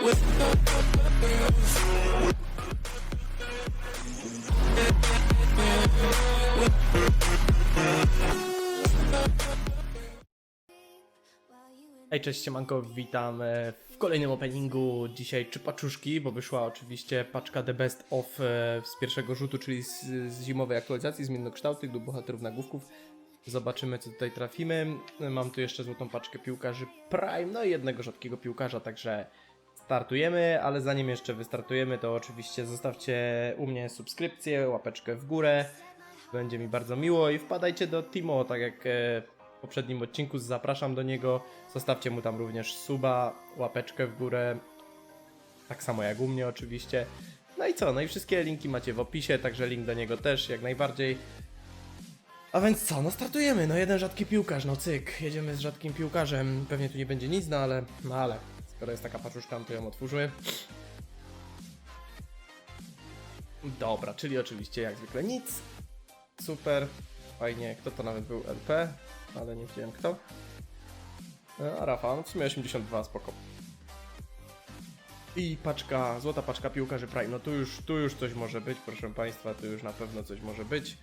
Hej, cześć, siemanko, witam e, w kolejnym openingu. Dzisiaj trzy paczuszki, bo wyszła oczywiście paczka The Best of e, z pierwszego rzutu, czyli z, z zimowej aktualizacji zmiennokształtych do bohaterów nagłówków. Zobaczymy, co tutaj trafimy. Mam tu jeszcze złotą paczkę piłkarzy Prime, no i jednego rzadkiego piłkarza, także startujemy, ale zanim jeszcze wystartujemy, to oczywiście zostawcie u mnie subskrypcję, łapeczkę w górę. Będzie mi bardzo miło i wpadajcie do Timo, tak jak e, w poprzednim odcinku, zapraszam do niego. Zostawcie mu tam również suba, łapeczkę w górę, tak samo jak u mnie oczywiście. No i co, no i wszystkie linki macie w opisie, także link do niego też jak najbardziej. A więc co, no startujemy, no jeden rzadki piłkarz, no cyk, jedziemy z rzadkim piłkarzem. Pewnie tu nie będzie nic, no ale, no ale, skoro jest taka paczuszka, no to ją otwórzmy. Dobra, czyli oczywiście jak zwykle nic. Super, fajnie, kto to nawet był LP, ale nie wiem kto. E, A Rafa, no w sumie 82, spoko. I paczka, złota paczka piłkarzy Prime, no tu już, tu już coś może być, proszę Państwa, tu już na pewno coś może być.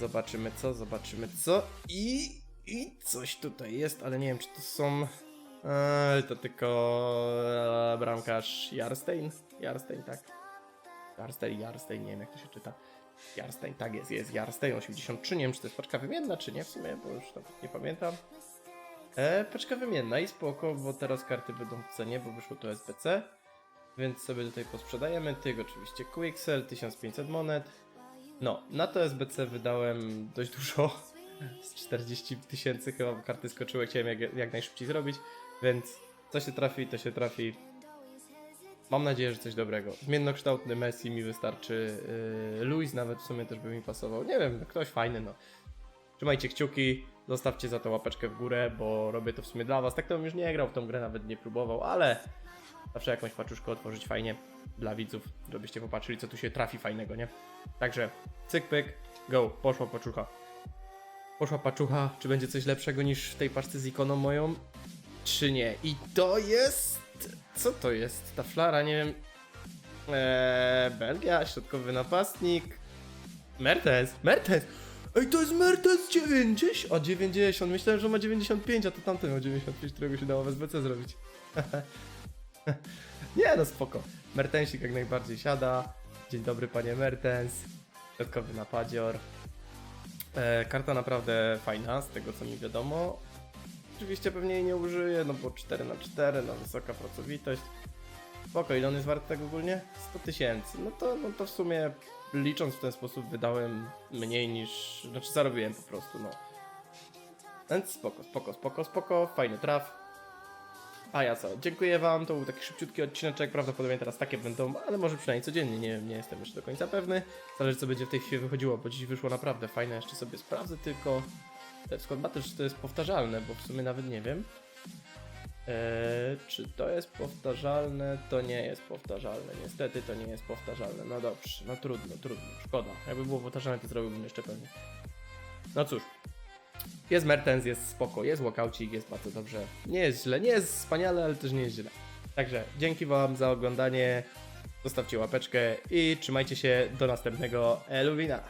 Zobaczymy co, zobaczymy co i, i coś tutaj jest, ale nie wiem czy to są... Eee, to tylko e, bramkarz Jarstein? Jarstein, tak. Jarstein, Jarstein, nie wiem jak to się czyta. Jarstein, tak jest, jest Jarstein 83, nie wiem czy to jest paczka wymienna, czy nie w sumie, bo już nawet nie pamiętam. E, paczka wymienna i spoko, bo teraz karty będą w cenie, bo wyszło to SBC. Więc sobie tutaj posprzedajemy. Tych oczywiście Quixel, 1500 monet. No, na to SBC wydałem dość dużo. Z 40 tysięcy chyba karty skoczyły, chciałem jak, jak najszybciej zrobić. Więc co się trafi, to się trafi. Mam nadzieję, że coś dobrego. Zmiennokształtny Messi mi wystarczy. Yy, Luis nawet w sumie też by mi pasował. Nie wiem, ktoś fajny, no. Trzymajcie kciuki, zostawcie za to łapeczkę w górę, bo robię to w sumie dla was. Tak to bym już nie grał w tą grę, nawet nie próbował, ale zawsze jakąś paczuszkę otworzyć fajnie dla widzów, żebyście popatrzyli, co tu się trafi fajnego, nie? Także cyk pyk, go, poszła paczucha. Poszła paczucha, czy będzie coś lepszego niż w tej paczce z ikoną moją? Czy nie? I to jest... Co to jest? Ta flara, nie wiem... Eee, Belgia, środkowy napastnik... Mertens, Mertens! Ej, to jest Mertens 90! O, 90, myślałem, że ma 95, a to tamten miał 95, którego się dało w SBC zrobić. Nie no, spoko. Mertensik jak najbardziej siada. Dzień dobry, panie Mertens. Środkowy napadzior. E, karta naprawdę fajna, z tego co mi wiadomo. Oczywiście pewnie jej nie użyję, no bo 4 na 4 no wysoka pracowitość. Spoko, ile on jest wart tak ogólnie? 100 tysięcy. No to, no to w sumie licząc w ten sposób wydałem mniej niż... Znaczy zarobiłem po prostu, no. Więc spoko, spoko, spoko, spoko, fajny traf. A ja co? Dziękuję wam, to był taki szybciutki odcineczek, prawdopodobnie teraz takie będą, ale może przynajmniej codziennie, nie, nie jestem jeszcze do końca pewny. Zależy co będzie w tej chwili wychodziło, bo dziś wyszło naprawdę fajne, jeszcze sobie sprawdzę tylko te Scott czy to jest powtarzalne, bo w sumie nawet nie wiem. Eee, czy to jest powtarzalne? To nie jest powtarzalne. Niestety to nie jest powtarzalne. No dobrze, no trudno, trudno. Szkoda. Jakby było powtarzalne, to zrobiłbym jeszcze pewnie. No cóż. Jest Mertens, jest spoko, jest walkoucik, jest bardzo dobrze. Nie jest źle, nie jest wspaniale, ale też nie jest źle. Także dzięki wam za oglądanie. Zostawcie łapeczkę i trzymajcie się do następnego Eluwina.